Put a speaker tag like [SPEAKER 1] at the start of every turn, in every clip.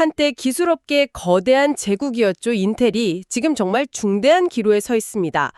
[SPEAKER 1] 한때 기술업계의 거대한 제국이었죠, 인텔이. 지금 정말 중대한 기로에 서 있습니다.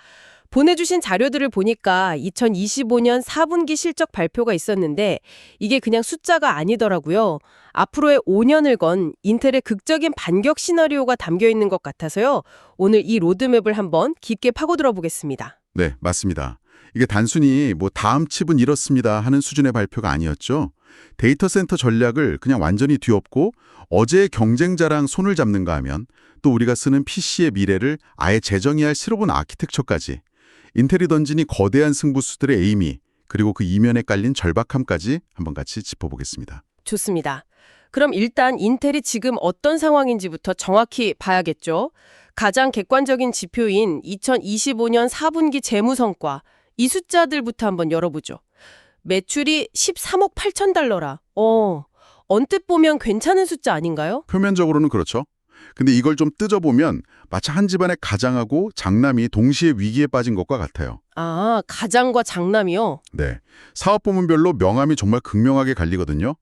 [SPEAKER 1] 보내주신 자료들을 보니까 2025년 4분기 실적 발표가 있었는데 이게 그냥 숫자가 아니더라고요. 앞으로의 5년을 건 인텔의 극적인 반격 시나리오가 담겨 있는 것 같아서요. 오늘 이 로드맵을 한번 깊게 파고들어 보겠습니다.
[SPEAKER 2] 네, 맞습니다. 이게 단순히 뭐 다음 칩은 이렇습니다 하는 수준의 발표가 아니었죠. 데이터 센터 전략을 그냥 완전히 뒤엎고 어제의 경쟁자랑 손을 잡는가 하면 또 우리가 쓰는 PC의 미래를 아예 재정의할 새로운 아키텍처까지 인텔이 이 거대한 승부수들의 에이미 그리고 그 이면에 깔린 절박함까지 한번 같이 짚어보겠습니다.
[SPEAKER 1] 좋습니다. 그럼 일단 인텔이 지금 어떤 상황인지부터 정확히 봐야겠죠. 가장 객관적인 지표인 2025년 4분기 재무 성과 이 숫자들부터 한번 열어보죠. 매출이 13억 8천 달러라. 어, 언뜻 보면 괜찮은 숫자 아닌가요?
[SPEAKER 2] 표면적으로는 그렇죠. 근데 이걸 좀 뜯어보면 마치 한 집안의 가장하고 장남이 동시에 위기에 빠진 것과 같아요.
[SPEAKER 1] 아, 가장과 장남이요?
[SPEAKER 2] 네. 사업 부문별로 명암이 정말 극명하게 갈리거든요.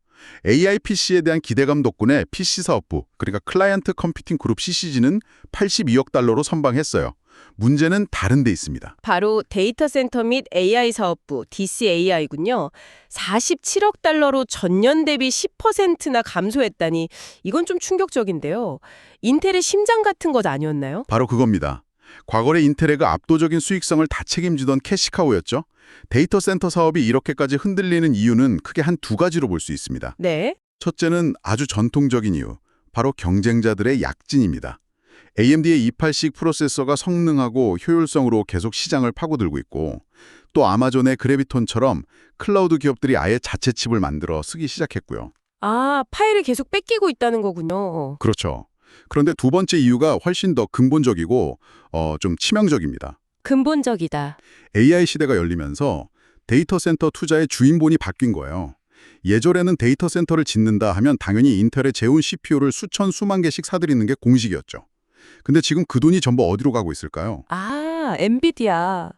[SPEAKER 2] AI PC에 대한 기대감 덕분에 PC 사업부, 그러니까 클라이언트 컴퓨팅 그룹 CCG는 82억 달러로 선방했어요. 문제는 다른 데 있습니다.
[SPEAKER 1] 바로 데이터 센터 및 AI 사업부 DCAI군요. 47억 달러로 전년 대비 10%나 감소했다니 이건 좀 충격적인데요. 인텔의 심장 같은 것 아니었나요?
[SPEAKER 2] 바로 그겁니다. 과거의 인텔의 그 압도적인 수익성을 다 책임지던 캐시카우였죠. 데이터 센터 사업이 이렇게까지 흔들리는 이유는 크게 한 두 가지로 볼 수 있습니다.
[SPEAKER 1] 네.
[SPEAKER 2] 첫째는 아주 전통적인 이유, 바로 경쟁자들의 약진입니다. AMD의 28식 프로세서가 성능하고 효율성으로 계속 시장을 파고들고 있고 또 아마존의 그래비톤처럼 클라우드 기업들이 아예 자체 칩을 만들어 쓰기 시작했고요.
[SPEAKER 1] 아, 파일을 계속 뺏기고 있다는 거군요.
[SPEAKER 2] 그렇죠. 그런데 두 번째 이유가 훨씬 더 근본적이고 어, 좀 치명적입니다.
[SPEAKER 1] 근본적이다.
[SPEAKER 2] AI 시대가 열리면서 데이터 센터 투자의 주인본이 바뀐 거예요. 예전에는 데이터 센터를 짓는다 하면 당연히 인텔의 재운 CPU를 수천 수만 개씩 사들이는 게 공식이었죠. 근데 지금 그 돈이 전부 어디로 가고 있을까요?
[SPEAKER 3] 아, 엔비디아.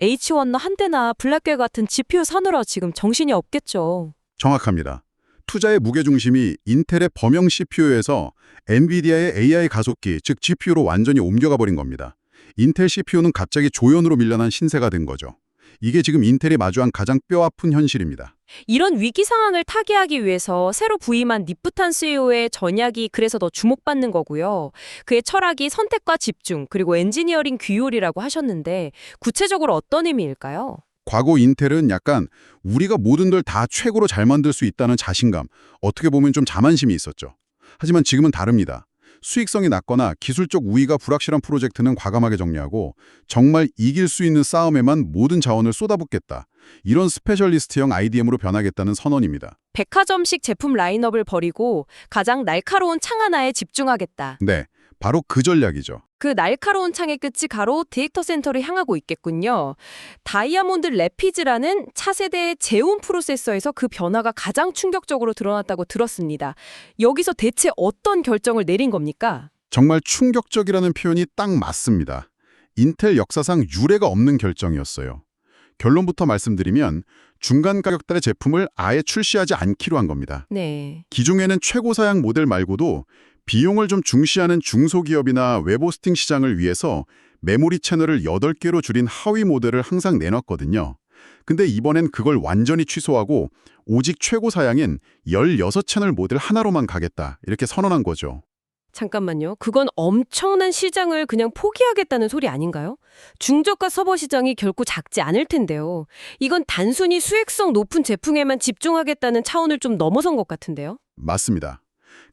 [SPEAKER 3] H1너 한 대나 블랙괴 같은 GPU 사느라 지금 정신이 없겠죠.
[SPEAKER 2] 정확합니다. 투자의 무게중심이 인텔의 범용 CPU에서 엔비디아의 AI 가속기, 즉 GPU로 완전히 옮겨가 버린 겁니다. 인텔 CPU는 갑자기 조연으로 밀려난 신세가 된 거죠. 이게 지금 인텔이 마주한 가장 뼈아픈 현실입니다.
[SPEAKER 3] 이런 위기 상황을 타개하기 위해서 새로 부임한 니프탄 CEO의 전략이 그래서 더 주목받는 거고요. 그의 철학이 선택과 집중, 그리고 엔지니어링 규율이라고 하셨는데 구체적으로 어떤 의미일까요?
[SPEAKER 2] 과거 인텔은 약간 우리가 모든 걸 다 최고로 잘 만들 수 있다는 자신감, 어떻게 보면 좀 자만심이 있었죠. 하지만 지금은 다릅니다. 수익성이 낮거나 기술적 우위가 불확실한 프로젝트는 과감하게 정리하고 정말 이길 수 있는 싸움에만 모든 자원을 쏟아붓겠다. 이런 스페셜리스트형 IDM으로 변하겠다는 선언입니다.
[SPEAKER 3] 백화점식 제품 라인업을 버리고 가장 날카로운 창 하나에 집중하겠다.
[SPEAKER 2] 네, 바로 그 전략이죠.
[SPEAKER 3] 그 날카로운 창의 끝이 가로 데이터 센터를 향하고 있겠군요. 다이아몬드 레피즈라는 차세대의 재운 프로세서에서 그 변화가 가장 충격적으로 드러났다고 들었습니다. 여기서 대체 어떤 결정을 내린 겁니까?
[SPEAKER 2] 정말 충격적이라는 표현이 딱 맞습니다. 인텔 역사상 유례가 없는 결정이었어요. 결론부터 말씀드리면 중간 가격대의 제품을 아예 출시하지 않기로 한 겁니다.
[SPEAKER 3] 네.
[SPEAKER 2] 기존에는 최고 사양 모델 말고도 비용을 좀 중시하는 중소기업이나 웹호스팅 시장을 위해서 메모리 채널을 8개로 줄인 하위 모델을 항상 내놨거든요. 근데 이번엔 그걸 완전히 취소하고 오직 최고 사양인 16채널 모델 하나로만 가겠다 이렇게 선언한 거죠.
[SPEAKER 1] 잠깐만요. 그건 엄청난 시장을 그냥 포기하겠다는 소리 아닌가요? 중저가 서버 시장이 결코 작지 않을 텐데요. 이건 단순히 수익성 높은 제품에만 집중하겠다는 차원을 좀 넘어선 것 같은데요.
[SPEAKER 2] 맞습니다.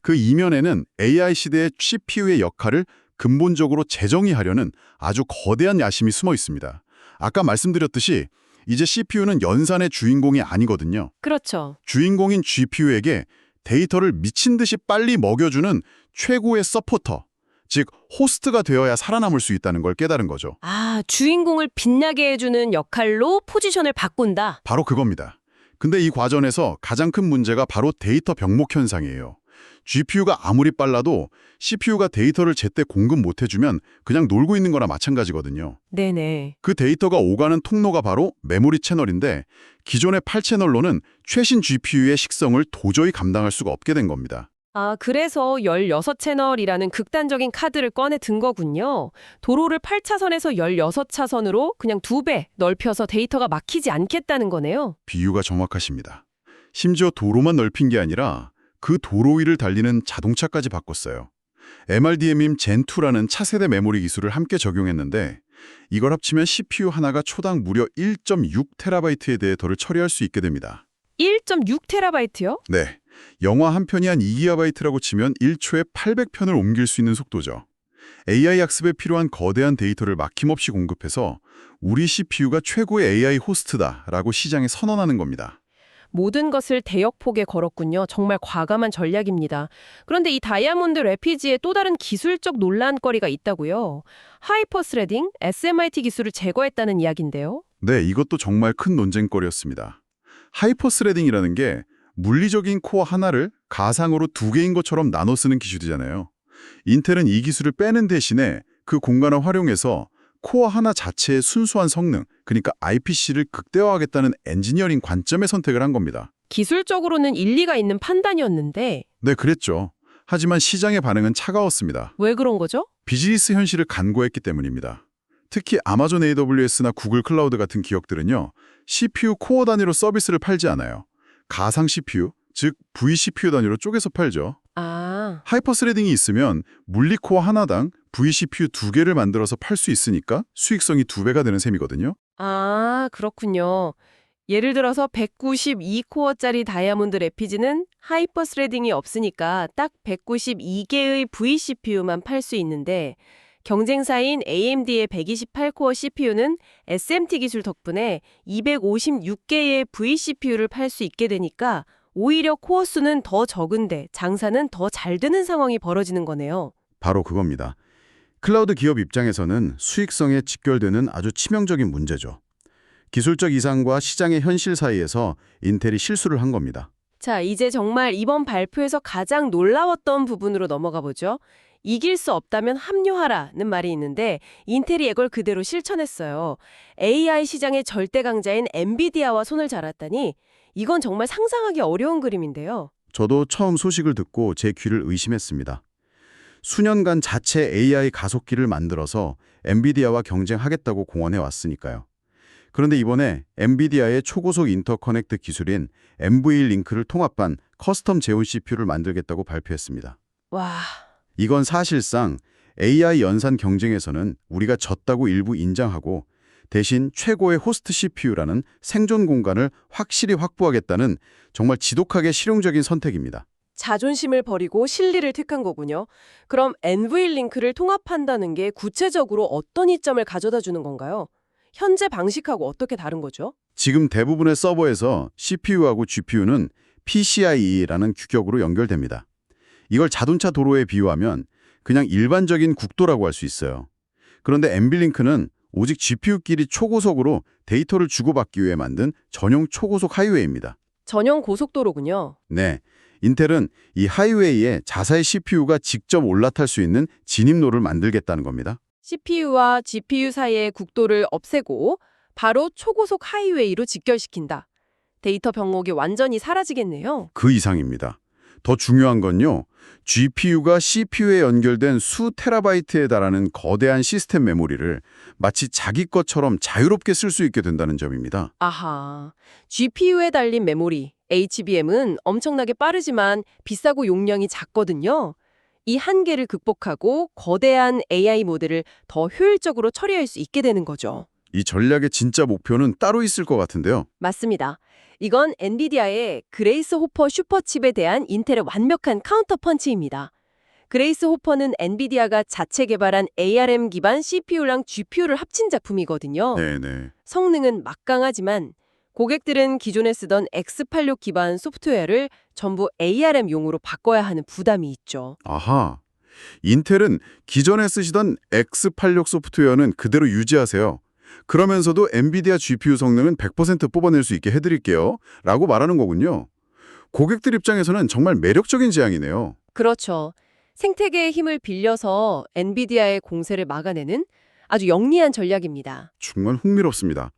[SPEAKER 2] 그 이면에는 AI 시대의 CPU의 역할을 근본적으로 재정의하려는 아주 거대한 야심이 숨어 있습니다. 아까 말씀드렸듯이 이제 CPU는 연산의 주인공이 아니거든요.
[SPEAKER 1] 그렇죠.
[SPEAKER 2] 주인공인 GPU에게 데이터를 미친 듯이 빨리 먹여주는 최고의 서포터, 즉 호스트가 되어야 살아남을 수 있다는 걸 깨달은 거죠.
[SPEAKER 1] 아, 주인공을 빛나게 해주는 역할로 포지션을 바꾼다.
[SPEAKER 2] 바로 그겁니다. 근데 이 과정에서 가장 큰 문제가 바로 데이터 병목 현상이에요. GPU가 아무리 빨라도 CPU가 데이터를 제때 공급 못 해주면 그냥 놀고 있는 거나 마찬가지거든요.
[SPEAKER 1] 네네.
[SPEAKER 2] 그 데이터가 오가는 통로가 바로 메모리 채널인데 기존의 8채널로는 최신 GPU의 식성을 도저히 감당할 수가 없게 된 겁니다.
[SPEAKER 3] 아, 그래서 16채널이라는 극단적인 카드를 꺼내 든 거군요. 도로를 8차선에서 16차선으로 그냥 두 배 넓혀서 데이터가 막히지 않겠다는 거네요.
[SPEAKER 2] 비유가 정확하십니다. 심지어 도로만 넓힌 게 아니라 그 도로 위를 달리는 자동차까지 바꿨어요. MRDM임 젠2라는 차세대 메모리 기술을 함께 적용했는데 이걸 합치면 CPU 하나가 초당 무려 1.6TB의 데이터를 처리할 수 있게 됩니다.
[SPEAKER 3] 1.6테라바이트요?
[SPEAKER 2] 네, 영화 한 편이 한 2GB라고 치면 1초에 800편을 옮길 수 있는 속도죠. AI 학습에 필요한 거대한 데이터를 막힘없이 공급해서 우리 CPU가 최고의 AI 호스트다라고 시장에 선언하는 겁니다.
[SPEAKER 3] 모든 것을 대역폭에 걸었군요. 정말 과감한 전략입니다. 그런데 이 다이아몬드 래피지에 또 다른 기술적 논란거리가 있다고요. 하이퍼 스레딩, SMIT 기술을 제거했다는 이야기인데요.
[SPEAKER 2] 네, 이것도 정말 큰 논쟁거리였습니다. 하이퍼 스레딩이라는 게 물리적인 코어 하나를 가상으로 두 개인 것처럼 나눠 쓰는 기술이잖아요. 인텔은 이 기술을 빼는 대신에 그 공간을 활용해서 코어 하나 자체의 순수한 성능, 그러니까 IPC를 극대화하겠다는 엔지니어링 관점의 선택을 한 겁니다.
[SPEAKER 3] 기술적으로는 일리가 있는 판단이었는데
[SPEAKER 2] 네, 그랬죠. 하지만 시장의 반응은 차가웠습니다.
[SPEAKER 3] 왜 그런 거죠?
[SPEAKER 2] 비즈니스 현실을 간과했기 때문입니다. 특히 아마존 AWS나 구글 클라우드 같은 기업들은요. CPU 코어 단위로 서비스를 팔지 않아요. 가상 CPU, 즉 vCPU 단위로 쪼개서 팔죠.
[SPEAKER 3] 아,
[SPEAKER 2] 하이퍼스레딩이 있으면 물리코어 하나당 vCPU 두 개를 만들어서 팔 수 있으니까 수익성이 두 배가 되는 셈이거든요.
[SPEAKER 3] 아, 그렇군요. 예를 들어서 192코어짜리 다이아몬드 래피즈는 하이퍼 스레딩이 없으니까 딱 192개의 vCPU만 팔 수 있는데 경쟁사인 AMD의 128코어 CPU는 SMT 기술 덕분에 256개의 vCPU를 팔 수 있게 되니까 오히려 코어 수는 더 적은데 장사는 더 잘 되는 상황이 벌어지는 거네요.
[SPEAKER 2] 바로 그겁니다. 클라우드 기업 입장에서는 수익성에 직결되는 아주 치명적인 문제죠. 기술적 이상과 시장의 현실 사이에서 인텔이 실수를 한 겁니다.
[SPEAKER 3] 자, 이제 정말 이번 발표에서 가장 놀라웠던 부분으로 넘어가 보죠. 이길 수 없다면 합류하라는 말이 있는데 인텔이 이걸 그대로 실천했어요. AI 시장의 절대 강자인 엔비디아와 손을 잡았다니 이건 정말 상상하기 어려운 그림인데요.
[SPEAKER 2] 저도 처음 소식을 듣고 제 귀를 의심했습니다. 수년간 자체 AI 가속기를 만들어서 엔비디아와 경쟁하겠다고 공언해 왔으니까요. 그런데 이번에 엔비디아의 초고속 인터커넥트 기술인 MV 링크를 통합한 커스텀 제온 CPU를 만들겠다고 발표했습니다.
[SPEAKER 3] 와,
[SPEAKER 2] 이건 사실상 AI 연산 경쟁에서는 우리가 졌다고 일부 인정하고 대신 최고의 호스트 CPU라는 생존 공간을 확실히 확보하겠다는 정말 지독하게 실용적인 선택입니다.
[SPEAKER 3] 자존심을 버리고 실리를 택한 거군요. 그럼 NV 링크를 통합한다는 게 구체적으로 어떤 이점을 가져다 주는 건가요? 현재 방식하고 어떻게 다른 거죠?
[SPEAKER 2] 지금 대부분의 서버에서 CPU하고 GPU는 PCIe라는 규격으로 연결됩니다. 이걸 자동차 도로에 비유하면 그냥 일반적인 국도라고 할 수 있어요. 그런데 엠빌링크는 오직 GPU끼리 초고속으로 데이터를 주고받기 위해 만든 전용 초고속 하이웨이입니다.
[SPEAKER 3] 전용 고속도로군요.
[SPEAKER 2] 네, 인텔은 이 하이웨이에 자사의 CPU가 직접 올라탈 수 있는 진입로를 만들겠다는 겁니다.
[SPEAKER 3] CPU와 GPU 사이의 국도를 없애고 바로 초고속 하이웨이로 직결시킨다. 데이터 병목이 완전히 사라지겠네요.
[SPEAKER 2] 그 이상입니다. 더 중요한 건요. GPU가 CPU에 연결된 수 테라바이트에 달하는 거대한 시스템 메모리를 마치 자기 것처럼 자유롭게 쓸 수 있게 된다는 점입니다.
[SPEAKER 3] 아하, GPU에 달린 메모리, HBM은 엄청나게 빠르지만 비싸고 용량이 작거든요. 이 한계를 극복하고 거대한 AI 모델을 더 효율적으로 처리할 수 있게 되는 거죠.
[SPEAKER 2] 이 전략의 진짜 목표는 따로 있을 것 같은데요.
[SPEAKER 3] 맞습니다. 이건 엔비디아의 그레이스 호퍼 슈퍼칩에 대한 인텔의 완벽한 카운터 펀치입니다. 그레이스 호퍼는 엔비디아가 자체 개발한 ARM 기반 CPU랑 GPU를 합친 작품이거든요.
[SPEAKER 2] 네네.
[SPEAKER 3] 성능은 막강하지만 고객들은 기존에 쓰던 X86 기반 소프트웨어를 전부 ARM용으로 바꿔야 하는 부담이 있죠.
[SPEAKER 2] 아하. 인텔은 기존에 쓰시던 X86 소프트웨어는 그대로 유지하세요. 그러면서도 엔비디아 GPU 성능은 100% 뽑아낼 수 있게 해드릴게요. 라고 말하는 거군요. 고객들 입장에서는 정말 매력적인 제안이네요.
[SPEAKER 3] 그렇죠. 생태계의 힘을 빌려서 엔비디아의 공세를 막아내는 아주 영리한 전략입니다.
[SPEAKER 2] 정말 흥미롭습니다.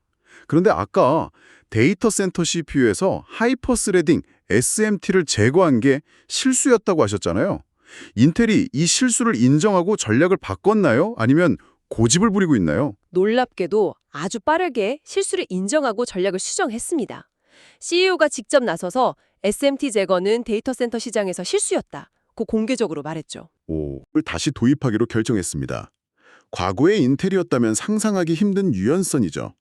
[SPEAKER 2] 그런데 아까 데이터 센터 CPU에서 하이퍼 스레딩 SMT를 제거한 게 실수였다고 하셨잖아요. 인텔이 이 실수를 인정하고 전략을 바꿨나요? 아니면 고집을 부리고 있나요?
[SPEAKER 4] 놀랍게도 아주 빠르게 실수를 인정하고 전략을 수정했습니다. CEO가 직접 나서서 SMT 제거는 데이터 센터 시장에서 실수였다. 고 공개적으로 말했죠.
[SPEAKER 2] 오, 를 다시 도입하기로 결정했습니다. 과거의 인텔이었다면 상상하기 힘든 유연성이죠.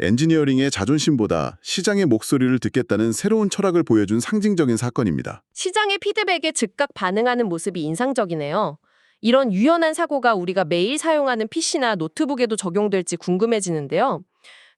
[SPEAKER 2] 엔지니어링의 자존심보다 시장의 목소리를 듣겠다는 새로운 철학을 보여준 상징적인 사건입니다.
[SPEAKER 3] 시장의 피드백에 즉각 반응하는 모습이 인상적이네요. 이런 유연한 사고가 우리가 매일 사용하는 PC나 노트북에도 적용될지 궁금해지는데요.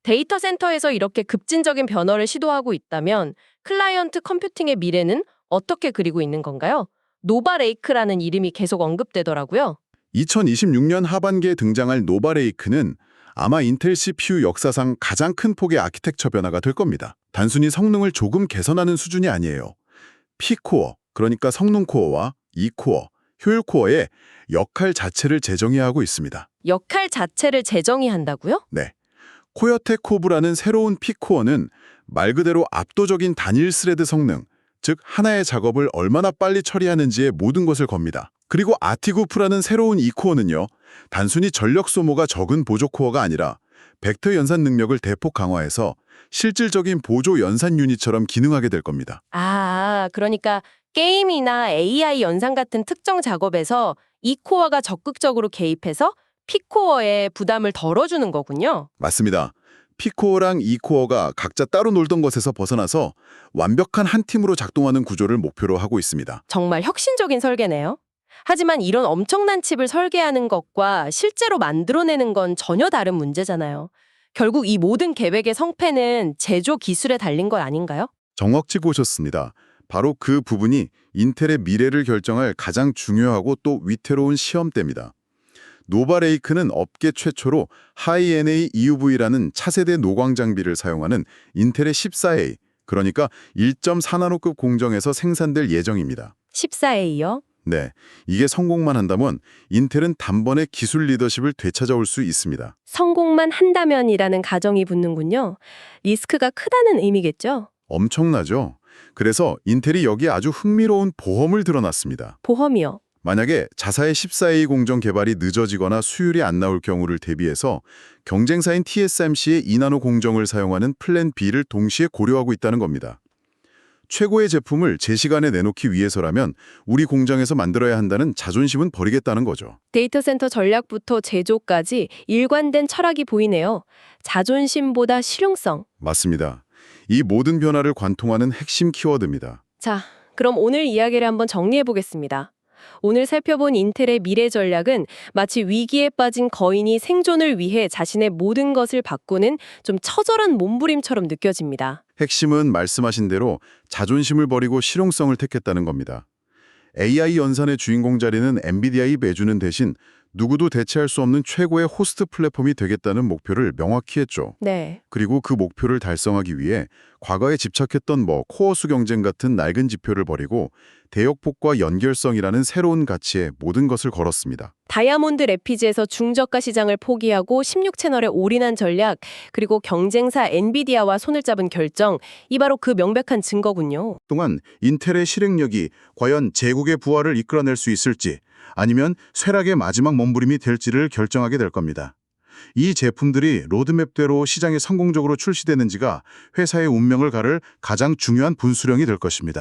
[SPEAKER 3] 데이터 센터에서 이렇게 급진적인 변화를 시도하고 있다면 클라이언트 컴퓨팅의 미래는 어떻게 그리고 있는 건가요? 노바레이크라는 이름이 계속 언급되더라고요.
[SPEAKER 2] 2026년 하반기에 등장할 노바레이크는 아마 인텔 CPU 역사상 가장 큰 폭의 아키텍처 변화가 될 겁니다. 단순히 성능을 조금 개선하는 수준이 아니에요. P코어, 그러니까 성능 코어와 E코어, 효율 코어의 역할 자체를 재정의하고 있습니다.
[SPEAKER 3] 역할 자체를 재정의한다고요?
[SPEAKER 2] 네. 코요테 코브라는 새로운 P코어는 말 그대로 압도적인 단일 스레드 성능, 즉 하나의 작업을 얼마나 빨리 처리하는지의 모든 것을 겁니다. 그리고 아티구프라는 새로운 E코어는요. 단순히 전력 소모가 적은 보조 코어가 아니라 벡터 연산 능력을 대폭 강화해서 실질적인 보조 연산 유닛처럼 기능하게 될 겁니다.
[SPEAKER 3] 아, 그러니까 게임이나 AI 연산 같은 특정 작업에서 이 코어가 적극적으로 개입해서 P코어의 부담을 덜어주는 거군요.
[SPEAKER 2] 맞습니다. P코어랑 E코어가 각자 따로 놀던 것에서 벗어나서 완벽한 한 팀으로 작동하는 구조를 목표로 하고 있습니다.
[SPEAKER 3] 정말 혁신적인 설계네요. 하지만 이런 엄청난 칩을 설계하는 것과 실제로 만들어내는 건 전혀 다른 문제잖아요. 결국 이 모든 계획의 성패는 제조 기술에 달린 것 아닌가요?
[SPEAKER 2] 정확히 보셨습니다. 바로 그 부분이 인텔의 미래를 결정할 가장 중요하고 또 위태로운 시험대입니다. 노바레이크는 업계 최초로 하이-NA EUV라는 차세대 노광 장비를 사용하는 인텔의 14A, 그러니까 1.4나노급 공정에서 생산될 예정입니다.
[SPEAKER 3] 14A요?
[SPEAKER 2] 네, 이게 성공만 한다면 인텔은 단번에 기술 리더십을 되찾아올 수 있습니다.
[SPEAKER 3] 성공만 한다면이라는 가정이 붙는군요. 리스크가 크다는 의미겠죠?
[SPEAKER 2] 엄청나죠? 그래서 인텔이 여기에 아주 흥미로운 보험을 드러났습니다.
[SPEAKER 3] 보험이요.
[SPEAKER 2] 만약에 자사의 14A 공정 개발이 늦어지거나 수율이 안 나올 경우를 대비해서 경쟁사인 TSMC의 2나노 공정을 사용하는 플랜 B를 동시에 고려하고 있다는 겁니다. 최고의 제품을 제 시간에 내놓기 위해서라면 우리 공장에서 만들어야 한다는 자존심은 버리겠다는 거죠.
[SPEAKER 3] 데이터 센터 전략부터 제조까지 일관된 철학이 보이네요. 자존심보다 실용성.
[SPEAKER 2] 맞습니다. 이 모든 변화를 관통하는 핵심 키워드입니다.
[SPEAKER 3] 자, 그럼 오늘 이야기를 한번 정리해 보겠습니다. 오늘 살펴본 인텔의 미래 전략은 마치 위기에 빠진 거인이 생존을 위해 자신의 모든 것을 바꾸는 좀 처절한 몸부림처럼 느껴집니다.
[SPEAKER 2] 핵심은 말씀하신 대로 자존심을 버리고 실용성을 택했다는 겁니다. AI 연산의 주인공 자리는 엔비디아 이 매주는 대신 누구도 대체할 수 없는 최고의 호스트 플랫폼이 되겠다는 목표를 명확히 했죠.
[SPEAKER 3] 네.
[SPEAKER 2] 그리고 그 목표를 달성하기 위해 과거에 집착했던 뭐 코어수 경쟁 같은 낡은 지표를 버리고 대역폭과 연결성이라는 새로운 가치에 모든 것을 걸었습니다.
[SPEAKER 3] 다이아몬드 레피즈에서 중저가 시장을 포기하고 16채널에 올인한 전략, 그리고 경쟁사 엔비디아와 손을 잡은 결정, 이 바로 그 명백한 증거군요.
[SPEAKER 2] 동안 인텔의 실행력이 과연 제국의 부활을 이끌어낼 수 있을지 아니면 쇠락의 마지막 몸부림이 될지를 결정하게 될 겁니다. 이 제품들이 로드맵대로 시장에 성공적으로 출시되는지가 회사의 운명을 가를 가장 중요한 분수령이 될 것입니다.